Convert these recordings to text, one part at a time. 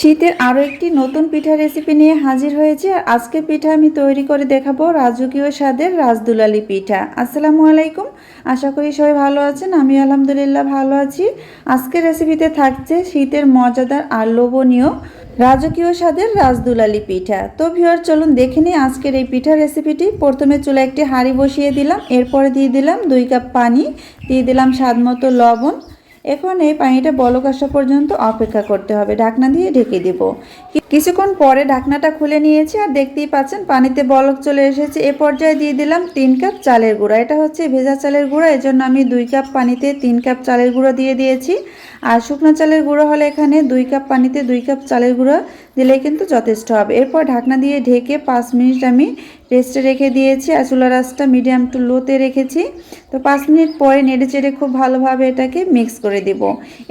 শীতের আরও একটি নতুন পিঠা রেসিপি নিয়ে হাজির হয়েছে। আর আজকে পিঠা আমি তৈরি করে দেখাবো রাজকীয় স্বাদের রাজদুলালি পিঠা। আসসালামু আলাইকুম। আশা করি সবাই ভালো আছেন। আমি আলহামদুলিল্লাহ ভালো আছি। আজকের রেসিপিতে থাকছে শীতের মজাদার আর লোভনীয় রাজকীয় স্বাদের রাজদুলালি পিঠা। তো ভিউয়ার, চলুন দেখে নিই আজকের এই পিঠা রেসিপিটি প্রথমে চুলা একটি হাঁড়ি বসিয়ে দিলাম। এরপরে দিয়ে দিলাম দুই কাপ পানি। দিয়ে দিলাম স্বাদ মতো লবণ। এখন এই পানিটা বলক আসা পর্যন্ত অপেক্ষা করতে হবে। ঢাকনা দিয়ে ঢেকে দেব। কিছুক্ষণ পরে ঢাকনাটা খুলে নিয়েছি আর দেখতেই পাচ্ছেন পানিতে বলক চলে এসেছে। এ পর্যায়ে দিয়ে দিলাম তিন কাপ চালের গুঁড়া। এটা হচ্ছে ভেজা চালের গুঁড়া, এজন্য আমি দুই কাপ পানিতে তিন কাপ চালের গুঁড়ো দিয়ে দিয়েছি। আর শুকনো চালের গুঁড়ো হলে এখানে দুই কাপ পানিতে দুই কাপ চালের গুঁড়ো দিলে কিন্তু যথেষ্ট হবে। এরপর ঢাকনা দিয়ে ঢেকে পাঁচ মিনিট আমি রেস্টে রেখে দিয়েছি আর চুলার আঁচটা মিডিয়াম টু লোতে রেখেছি। তো পাঁচ মিনিট পরে নেড়ে চেড়ে খুব ভালোভাবে এটাকে মিক্স করে দেব।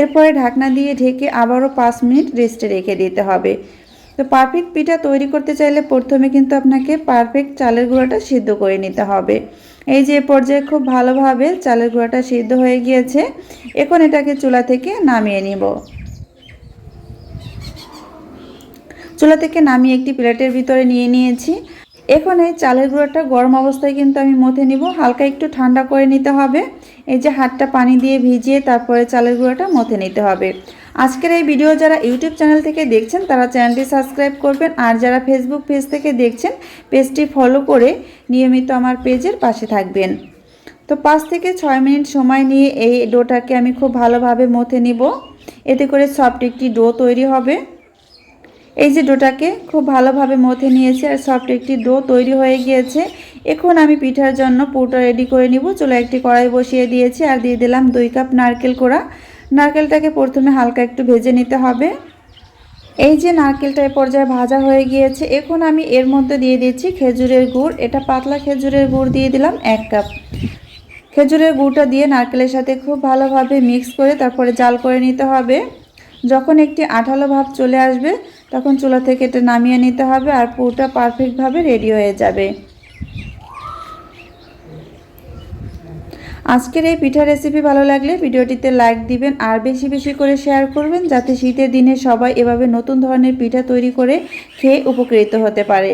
এরপরে ঢাকনা দিয়ে ঢেকে আবারও পাঁচ মিনিট রেস্টে রেখে দিতে হবে। তো পারফেক্ট পিঠা তৈরি করতে চাইলে প্রথমে কিন্তু আপনাকে পারফেক্ট চালের গুঁড়োটা সিদ্ধ করে নিতে হবে। এই যে পর্যায়ে খুব ভালোভাবে চালের গুঁড়োটা সিদ্ধ হয়ে গিয়েছে, এখন এটাকে চুলা থেকে নামিয়ে নিব। চুলা থেকে নামিয়ে একটি প্লেটের ভিতরে নিয়ে নিয়েছি। এখন এই চালের গুঁড়োটা গরম অবস্থায় কিন্তু আমি মথে নিব, হালকা একটু ঠান্ডা করে নিতে হবে। এই যে হাতটা পানি দিয়ে ভিজিয়ে তারপরে চালের গুঁড়োটা মথে নিতে হবে। আজকের এই ভিডিও যারা ইউটিউব চ্যানেল থেকে দেখছেন, তারা চ্যানেলটি সাবস্ক্রাইব করবেন। আর যারা ফেসবুক পেজ থেকে দেখছেন পেজটি ফলো করে নিয়মিত আমার পেজের পাশে থাকবেন। তো পাঁচ থেকে ছয় মিনিট সময় নিয়ে এই ডোটাকে আমি খুব ভালোভাবে মথে নিব। এতে করে সফট একটি ডো তৈরি হবে। এই যে ডোটাকে খুব ভালোভাবে মথে নিয়েছে আর সফট একটি ডো তৈরি হয়ে গিয়েছে। এখন আমি পিঠার জন্য পুরোটা রেডি করে নিব। চলে একটি কড়াই বসিয়ে দিয়েছি আর দিয়ে দিলাম দুই কাপ নারকেল কোড়া। নারকেলটাকে প্রথমে হালকা একটু ভেজে নিতে হবে। এই যে নারকেলটা এ পর্যায়ে ভাজা হয়ে গিয়েছে, এখন আমি এর মধ্যে দিয়ে দিচ্ছি খেজুরের গুড়। এটা পাতলা খেজুরের গুড় দিয়ে দিলাম এক কাপ। খেজুরের গুড়টা দিয়ে নারকেলের সাথে খুব ভালোভাবে মিক্স করে তারপরে জাল করে নিতে হবে। যখন একটি আঠালো ভাব চলে আসবে, তখন চুলা থেকে এটা নামিয়ে নিতে হবে আর পুরোটা পারফেক্টভাবে রেডি হয়ে যাবে। আজকের এই পিঠা রেসিপি ভালো লাগলে ভিডিওটিতে লাইক দিবেন আর বেশি বেশি করে শেয়ার করবেন যাতে শীতের দিনে সবাই এভাবে নতুন ধরনের পিঠা তৈরি করে খেয়ে উপকৃত হতে পারে।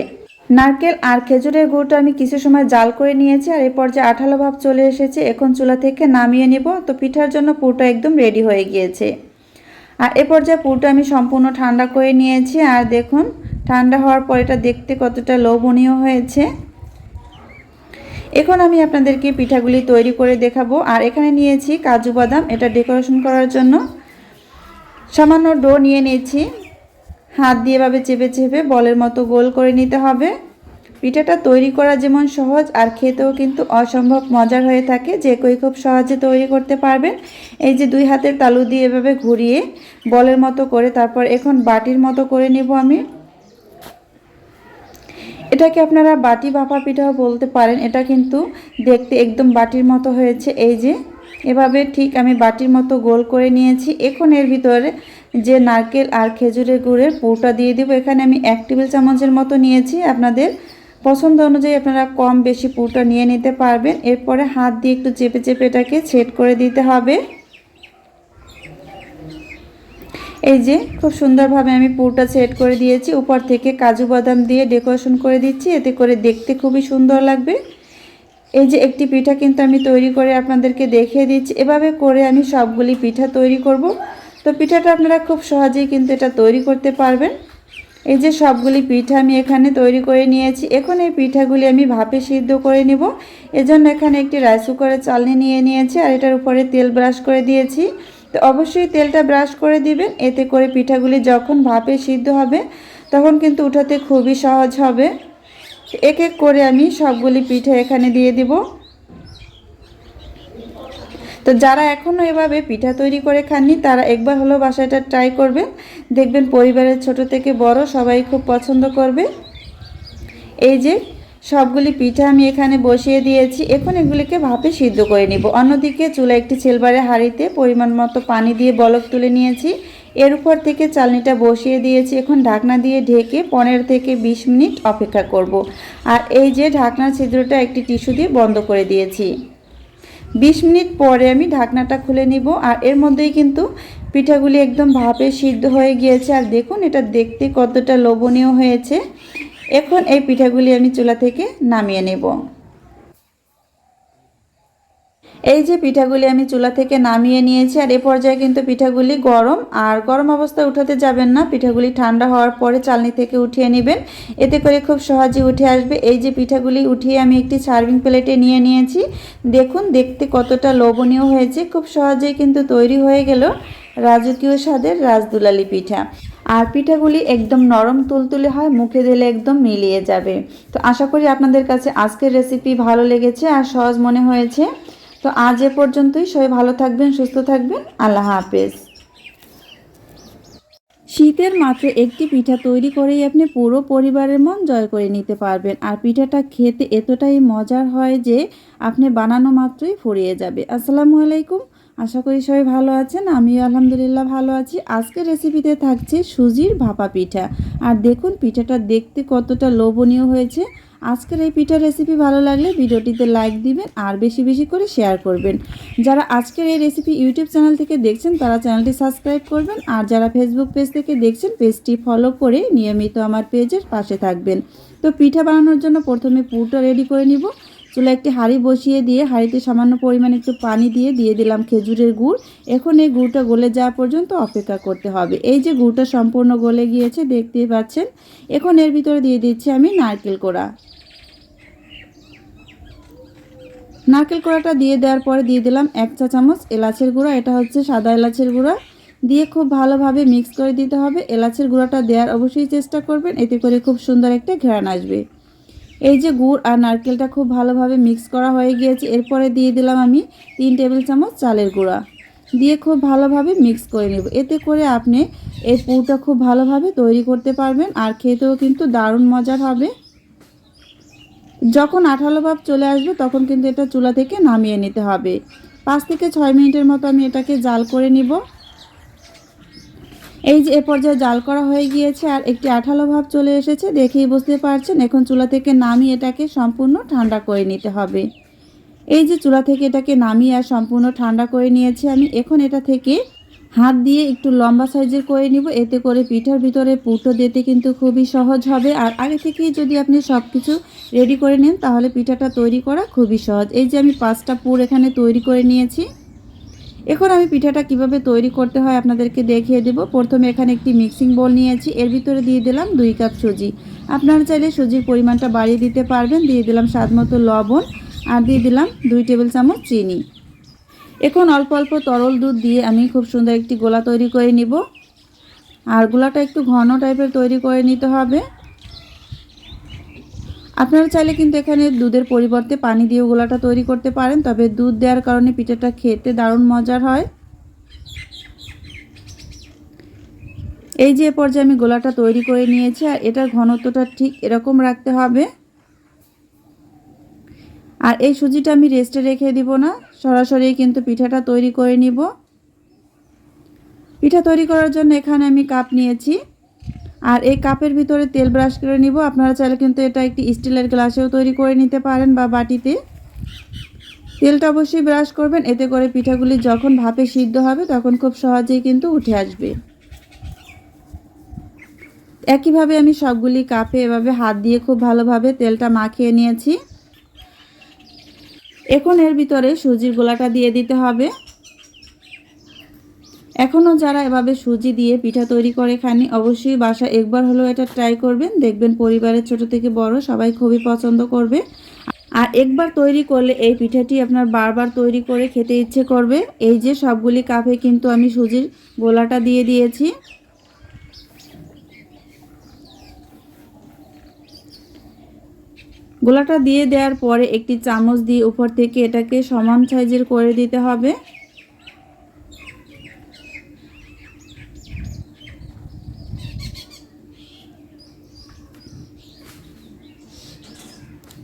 নারকেল আর খেজুরের গুড়টা আমি কিছু সময় জাল করে নিয়েছি আর এই পর্যায়ে আঠালো ভাব চলে এসেছে। এখন চুলা থেকে নামিয়ে নিব। তো পিঠার জন্য পুরোটা একদম রেডি হয়ে গিয়েছে। আর এ পর্যায়ে পুরোটা আমি সম্পূর্ণ ঠান্ডা করে নিয়েছি। আর দেখুন, ঠান্ডা হওয়ার পর এটা দেখতে কতটা লোভনীয় হয়েছে। এখন আমি আপনাদেরকে পিঠাগুলি তৈরি করে দেখাবো। আর এখানে নিয়েছি কাজু বাদাম, এটা ডেকোরেশন করার জন্য। সামান্য ডো নিয়ে নিয়েছি। হাত দিয়ে এভাবে চেপে চেপে বলের মতো গোল করে নিতে হবে। পিঠাটা তৈরি করা যেমন সহজ, আর খেতেও কিন্তু অসম্ভব মজার হয়ে থাকে। যে কেউ খুব সহজে তৈরি করতে পারবেন। এই যে দুই হাতের তালু দিয়ে এভাবে ঘুরিয়ে বলের মতো করে, তারপর এখন বাটির মতো করে নেব আমি। এটাকে আপনারা বাটি ভাপা পিঠাও বলতে পারেন? এটা কিন্তু দেখতে একদম বাটির মতো হয়েছে। এই যে, এভাবে ঠিক আমি বাটির মতো গোল করে নিয়েছি। এখন এর ভিতরে যে নারকেল আর খেজুরের গুড়ের পুরটা দিয়ে দেবো। এখানে আমি এক টেবিল চামচের মতো নিয়েছি। আপনাদের পছন্দ অনুযায়ী আপনারা কম বেশি পুরটা নিয়ে নিতে পারবেন। এরপরে হাত দিয়ে একটু চেপে চেপে এটাকে ছেট করে দিতে হবে। এই যে খুব সুন্দরভাবে আমি পুরটা সেট করে দিয়েছি। উপর থেকে কাজু বাদাম দিয়ে ডেকোরেশন করে দিচ্ছি। এতে করে দেখতে খুবই সুন্দর লাগবে। এই যে একটি পিঠা কিন্তু আমি তৈরি করে আপনাদেরকে দেখিয়ে দিচ্ছি। এভাবে করে আমি সবগুলি পিঠা তৈরি করব। তো পিঠাটা আপনারা খুব সহজেই কিন্তু এটা তৈরি করতে পারবেন। এই যে সবগুলি পিঠা আমি এখানে তৈরি করে নিয়েছি। এখন এই পিঠাগুলি আমি ভাপে সিদ্ধ করে নিব। এজন্য এখানে একটি রাইস কুকারের চালনি নিয়ে নিয়েছি আর এটার উপরে তেল ব্রাশ করে দিয়েছি। তো অবশ্যই তেলটা ব্রাশ করে দিবেন। এতে করে পিঠাগুলি যখন ভাপে সিদ্ধ হবে, তখন কিন্তু উঠাতে খুবই সহজ হবে। এক এক করে আমি সবগুলি পিঠা এখানে দিয়ে দিব। তো যারা এখনও এভাবে পিঠা তৈরি করে খাননি, তারা একবার হলো বাসাটা ট্রাই করবেন। দেখবেন পরিবারের ছোট থেকে বড় সবাই খুব পছন্দ করবে। এই যে সবগুলি পিঠা আমি এখানে বসিয়ে দিয়েছি। এখন এগুলিকে ভাপে সিদ্ধ করে নিব। অন্যদিকে চুলা একটি ছেলবারে হাঁড়িতে পরিমাণ মতো পানি দিয়ে বলক তুলে নিয়েছি। এর উপর থেকে চালনিটা বসিয়ে দিয়েছি। এখন ঢাকনা দিয়ে ঢেকে পনেরো থেকে বিশ মিনিট অপেক্ষা করব। আর এই যে ঢাকনার ছিদ্রটা, একটি টিস্যু দিয়ে বন্ধ করে দিয়েছি। বিশ মিনিট পরে আমি ঢাকনাটা খুলে নিব। আর এর মধ্যেই কিন্তু পিঠাগুলি একদম ভাপে সিদ্ধ হয়ে গিয়েছে। আর দেখুন, এটা দেখতে কতটা লোভনীয় হয়েছে। এখন এই পিঠাগুলি আমি চুলা থেকে নামিয়ে নেব। এই যে পিঠাগুলি আমি চুলা থেকে নামিয়ে নিয়েছি, আর এ পর্যায়ে কিন্তু পিঠাগুলি গরম, আর গরম অবস্থায় উঠাতে যাবেন না, পিঠাগুলি ঠান্ডা হওয়ার পরে চালনি থেকে উঠিয়ে নেবেন। এতে করে খুব সহজে উঠে আসবে। এই যে পিঠাগুলি উঠিয়ে আমি একটি সার্ভিং প্লেটে নিয়ে নিয়েছি। দেখুন, দেখতে কতটা লোভনীয় হয়েছে। খুব সহজেই কিন্তু তৈরি হয়ে গেল রাজকীয় স্বাদের রাজদুলালি পিঠা। আর পিঠাগুলি একদম নরম তুলতুলে হয়, মুখে দিলে একদম মিলিয়ে যাবে। তো আশা করি আপনাদের কাছে আজকের রেসিপি ভালো লেগেছে আর সহজ মনে হয়েছে। তো আজ এ পর্যন্তই, সবাই ভালো থাকবেন, সুস্থ থাকবেন, আল্লাহ হাফেজ। শীতের মাত্র একটি পিঠা তৈরি করেই আপনি পুরো পরিবারের মন জয় করে নিতে পারবেন। আর পিঠাটা খেতে এতটাই মজার হয় যে, আপনি বানানো মাত্রই ফুরিয়ে যাবে। আসসালামু আলাইকুম। আশা করি সবাই ভালো আছেন। আমিও আলহামদুলিল্লাহ ভালো আছি। আজকের রেসিপিতে থাকছে সুজির ভাপা পিঠা। আর দেখুন, পিঠাটা দেখতে কতটা লোভনীয় হয়েছে। আজকের এই পিঠার রেসিপি ভালো লাগলে ভিডিওটিতে লাইক দিবেন আর বেশি বেশি করে শেয়ার করবেন। যারা আজকের এই রেসিপি ইউটিউব চ্যানেল থেকে দেখছেন, তারা চ্যানেলটি সাবস্ক্রাইব করবেন। আর যারা ফেসবুক পেজ থেকে দেখছেন পেজটি ফলো করে নিয়মিত আমার পেজের পাশে থাকবেন। তো পিঠা বানানোর জন্য প্রথমে পুরটা রেডি করে নিব। চুলা একটি হাঁড়ি বসিয়ে দিয়ে হাঁড়িতে সামান্য পরিমাণে একটু পানি দিয়ে দিয়ে দিলাম খেজুরের গুড়। এখন এই গুড়টা গলে যাওয়া পর্যন্ত অপেক্ষা করতে হবে। এই যে গুড়টা সম্পূর্ণ গলে গিয়েছে, দেখতেই পাচ্ছেন। এখন এর ভিতরে দিয়ে দিচ্ছি আমি নারকেল কোড়া। নারকেল কোড়াটা দিয়ে দেওয়ার পরে দিয়ে দিলাম এক চা চামচ এলাচের গুঁড়া। এটা হচ্ছে সাদা এলাচের গুঁড়া। দিয়ে খুব ভালোভাবে মিক্স করে দিতে হবে। এলাচের গুঁড়াটা দেওয়ার অবশ্যই চেষ্টা করবেন। এতে করে খুব সুন্দর একটা ঘেরান আসবে। এই যে গুড় আর নারকেলটা খুব ভালোভাবে মিক্স করা হয়ে গিয়েছে, এরপরে দিয়ে দিলাম আমি তিন টেবিল চামচ চালের গুঁড়া। দিয়ে খুব ভালোভাবে মিক্স করে নেব। এতে করে আপনি এই পুরটা খুব ভালোভাবে তৈরি করতে পারবেন আর খেতেও কিন্তু দারুণ মজার হবে। যখন আঠালো ভাব চলে আসবে, তখন কিন্তু এটা চুলা থেকে নামিয়ে নিতে হবে। পাঁচ থেকে ছয় মিনিটের মতো আমি এটাকে জাল করে নিব। এই যে এ পর্যায়ে জাল করা হয়ে গিয়েছে আর একটি আঠালো ভাব চলে এসেছে, দেখেই বুঝতে পারছেন, এখন চুলা থেকে নামিয়ে এটাকে সম্পূর্ণ ঠান্ডা করে নিতে হবে। এই যে চুলা থেকে এটাকে নামিয়ে আর সম্পূর্ণ ঠান্ডা করে নিয়েছি আমি, এখন এটা থেকে হাত দিয়ে একটু লম্বা সাইজের করে নিব, এতে করে পিঠার ভিতরে পুটো দিতে কিন্তু খুবই সহজ হবে। আর আগে থেকেই যদি আপনি সব কিছু রেডি করে নেন, তাহলে পিঠাটা তৈরি করা খুবই সহজ। এই যে আমি পাঁচটা পুর এখানে তৈরি করে নিয়েছি। এখন আমি পিঠাটা কীভাবে তৈরি করতে হয় আপনাদেরকে দেখিয়ে দেব। প্রথমে এখানে একটি মিক্সিং বোল নিয়েছি। এর ভিতরে দিয়ে দিলাম দুই কাপ সুজি। আপনারা চাইলে সুজির পরিমাণটা বাড়িয়ে দিতে পারবেন। দিয়ে দিলাম স্বাদ মতো লবণ আর দিয়ে দিলাম দুই টেবিল চামচ চিনি। এখন অল্প অল্প তরল দুধ দিয়ে আমি খুব সুন্দর একটি গোলা তৈরি করে নিব। আর গোলাটা একটু ঘন টাইপের তৈরি করে নিতে হবে। আপনারা চাইলে কিন্তু এখানে দুধের পরিবর্তে পানি দিয়ে গোলাটা তৈরি করতে পারেন, তবে দুধ দেওয়ার কারণে পিঠাটা খেতে দারুণ মজার হয়। এই যে পর্যায়ে আমি গোলাটা তৈরি করে নিয়েছি, আর এটার ঘনত্বটা ঠিক এরকম রাখতে হবে। আর এই সুজিটা আমি রেস্টে রেখে দিব না, সরাসরি কিন্তু পিঠাটা তৈরি করে নিব। পিঠা তৈরি করার জন্য এখানে আমি কাপ নিয়েছি। আর এই কাপের ভিতরে তেল ব্রাশ করে নিব। আপনারা চাইলে কিন্তু এটা একটি স্টিলের গ্লাসেও তৈরি করে নিতে পারেন বা বাটিতে। তেলটা অবশ্যই ব্রাশ করবেন, এতে করে পিঠাগুলি যখন ভাপে সিদ্ধ হবে তখন খুব সহজেই কিন্তু উঠে আসবে। একইভাবে আমি সবগুলি কাপে এভাবে হাত দিয়ে খুব ভালোভাবে তেলটা মাখিয়ে নিয়েছি। এখন এর ভিতরে সুজির গোলাটা দিয়ে দিতে হবে। এখনও যারা এভাবে সুজি দিয়ে পিঠা তৈরি করে খানি অবশ্যই বাসা একবার হলেও এটা ট্রাই করবেন। দেখবেন পরিবারের ছোট থেকে বড়, সবাই খুবই পছন্দ করবে। আর একবার তৈরি করলে এই পিঠাটি আপনার বারবার তৈরি করে খেতে ইচ্ছে করবে। এই যে সবগুলি কাপে কিন্তু আমি সুজির গোলাটা দিয়ে দিয়েছি। গোলাটা দিয়ে দেওয়ার পরে একটি চামচ দিয়ে উপর থেকে এটাকে সমান সাইজের করে দিতে হবে।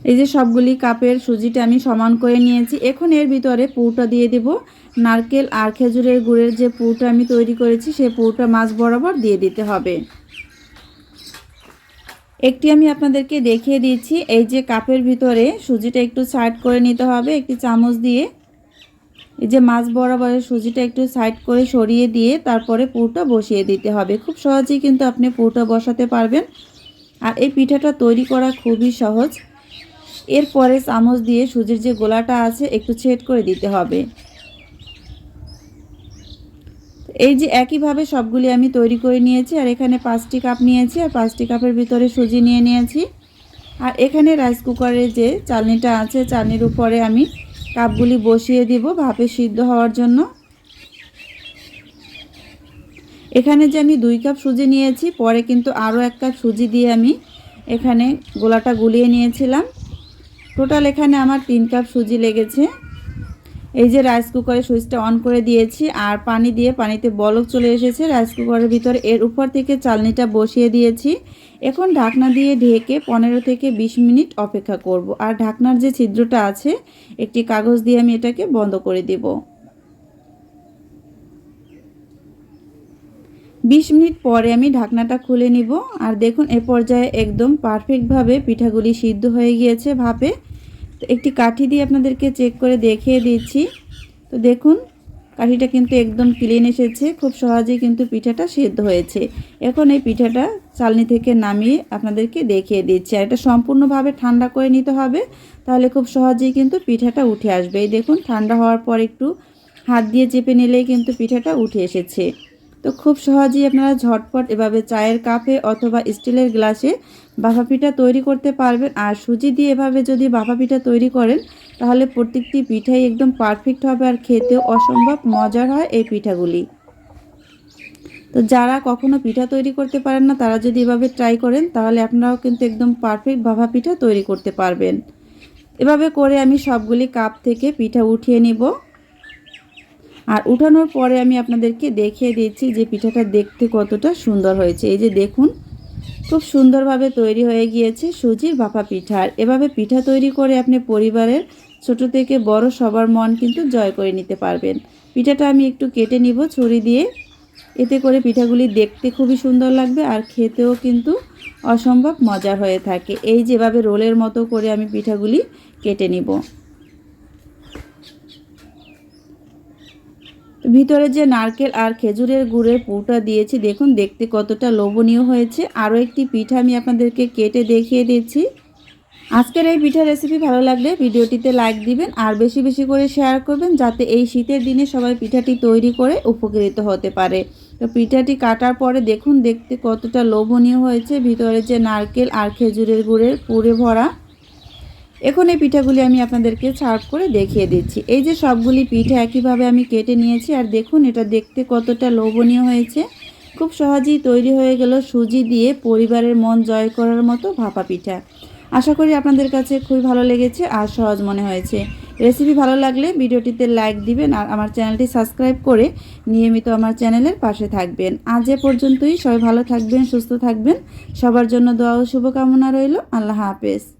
এই যে সবগুলি কাপের সুজিটা আমি সমান করে নিয়েছি। এখন এর ভিতরে পুরটা দিয়ে দেব। নারকেল আর খেজুরের গুড়ের যে পুরটা আমি তৈরি করেছি সেই পুরটা মাছ বরাবর দিয়ে দিতে হবে। একটি আমি আপনাদেরকে দেখিয়ে দিচ্ছি। এই যে কাপের ভিতরে সুজিটা একটু সাইড করে নিতে হবে একটি চামচ দিয়ে। এই যে মাছ বরাবরের সুজিটা একটু সাইড করে সরিয়ে দিয়ে তারপরে পুরটা বসিয়ে দিতে হবে। খুব সহজেই কিন্তু আপনি পুরটা বসাতে পারবেন। আর এই পিঠাটা তৈরি করা খুবই সহজ। এরপরে চামচ দিয়ে সুজির যে গোলাটা আছে, একটু ছেদ করে দিতে হবে। এই যে একইভাবে সবগুলি আমি তৈরি করে নিয়েছি, আর এখানে পাঁচটি কাপ নিয়েছি, আর পাঁচটি কাপের ভিতরে সুজি নিয়ে নিয়েছি। আর এখানে রাইস কুকারে যে চালনিটা আছে, চালনির উপরে আমি কাপগুলি বসিয়ে দিব ভাপে সিদ্ধ হওয়ার জন্য। এখানে যে আমি দুই কাপ সুজি নিয়েছি, পরে কিন্তু আরও এক কাপ সুজি দিয়ে আমি এখানে গোলাটা গুলিয়ে নিয়েছিলাম। টোটাল এখানে আমার তিন কাপ সুজি লেগেছে। এই যে রাইস কুকারে সুইচটা অন করে দিয়েছি আর পানি দিয়ে পানিতে বলক চলে এসেছে। রাইস কুকারের ভিতরে এর উপর থেকে চালনিটা বসিয়ে দিয়েছি। এখন ঢাকনা দিয়ে ঢেকে পনেরো থেকে বিশ মিনিট অপেক্ষা করব। আর ঢাকনার যে ছিদ্রটা আছে, একটি কাগজ দিয়ে আমি এটাকে বন্ধ করে দেব। বিশ মিনিট পরে আমি ঢাকনাটা খুলে নিব। আর দেখুন, এ পর্যায়ে একদম পারফেক্টভাবে পিঠাগুলি সিদ্ধ হয়ে গিয়েছে ভাপে। তো একটি কাঠি দিয়ে আপনাদেরকে চেক করে দেখিয়ে দিচ্ছি। তো দেখুন, কাঠিটা কিন্তু একদম ক্লিন এসেছে। খুব সহজেই কিন্তু পিঠাটা সিদ্ধ হয়েছে। এখন এই পিঠাটা চালনি থেকে নামিয়ে আপনাদেরকে দেখিয়ে দিচ্ছি। আর এটা সম্পূর্ণভাবে ঠান্ডা করে নিতে হবে, তাহলে খুব সহজেই কিন্তু পিঠাটা উঠে আসবে। এই দেখুন, ঠান্ডা হওয়ার পর একটু হাত দিয়ে চেপে নিলেই কিন্তু পিঠাটা উঠে এসেছে। তো খুব সহজেই আপনারা ঝটপট এভাবে চায়ের কাপে অথবা স্টিলের গ্লাসে বাফা পিঠা তৈরি করতে পারবেন। আর সুজি দিয়ে এভাবে যদি বাফা পিঠা তৈরি করেন, তাহলে প্রত্যেকটি পিঠাই একদম পারফেক্ট হবে আর খেতেও অসম্ভব মজার হয় এই পিঠাগুলি। তো যারা কখনো পিঠা তৈরি করতে পারেন না, তারা যদি এভাবে ট্রাই করেন, তাহলে আপনারাও কিন্তু একদম পারফেক্ট বাফা পিঠা তৈরি করতে পারবেন। এভাবে করে আমি সবগুলি কাপ থেকে পিঠা উঠিয়ে নিব। আর উঠানোর পরে আমি আপনাদেরকে দেখিয়ে দিচ্ছি যে পিঠাটা দেখতে কতটা সুন্দর হয়েছে। এই যে দেখুন, খুব সুন্দরভাবে তৈরি হয়ে গিয়েছে সুজির বাপা পিঠা। আর এভাবে পিঠা তৈরি করে আপনি পরিবারের ছোট থেকে বড় সবার মন কিন্তু জয় করে নিতে পারবেন। পিঠাটা আমি একটু কেটে নিব ছুরি দিয়ে। এতে করে পিঠাগুলি দেখতে খুবই সুন্দর লাগবে আর খেতেও কিন্তু অসম্ভব মজার হয়ে থাকে। এই যেভাবে রোলের মতো করে আমি পিঠাগুলি কেটে নিব। ভিতরে যে নারকেল আর খেজুরের গুড়ের পুরটা দিয়েছি, দেখুন, দেখতে কতটা লোভনীয় হয়েছে। আরও একটি পিঠা আমি আপনাদেরকে কেটে দেখিয়ে দিচ্ছি। আজকের এই পিঠা রেসিপি ভালো লাগলে ভিডিওটিতে লাইক দিবেন আর বেশি বেশি করে শেয়ার করবেন যাতে এই শীতের দিনে সবাই পিঠাটি তৈরি করে উপকৃত হতে পারে। তো পিঠাটি কাটার পরে দেখুন, দেখতে কতটা লোভনীয় হয়েছে। ভিতরে যে নারকেল আর খেজুরের গুড়ের পুরে ভরা এখন এই পিঠাগুলি আমি আপনাদেরকে সার্ভ করে দেখিয়ে দিচ্ছি। এই যে সবগুলি পিঠা একইভাবে আমি কেটে নিয়েছি, আর দেখুন এটা দেখতে কতটা লোভনীয় হয়েছে। খুব সহজেই তৈরি হয়ে গেল সুজি দিয়ে পরিবারের মন জয় করার মতো ভাপা পিঠা। আশা করি আপনাদের কাছে খুবই ভালো লেগেছে আর সহজ মনে হয়েছে। রেসিপি ভালো লাগলে ভিডিওটিতে লাইক দিবেন আর আমার চ্যানেলটি সাবস্ক্রাইব করে নিয়মিত আমার চ্যানেলের পাশে থাকবেন। আজ এ পর্যন্তই, সবাই ভালো থাকবেন, সুস্থ থাকবেন। সবার জন্য দোয়া ও শুভকামনা রইল। আল্লাহ হাফেজ।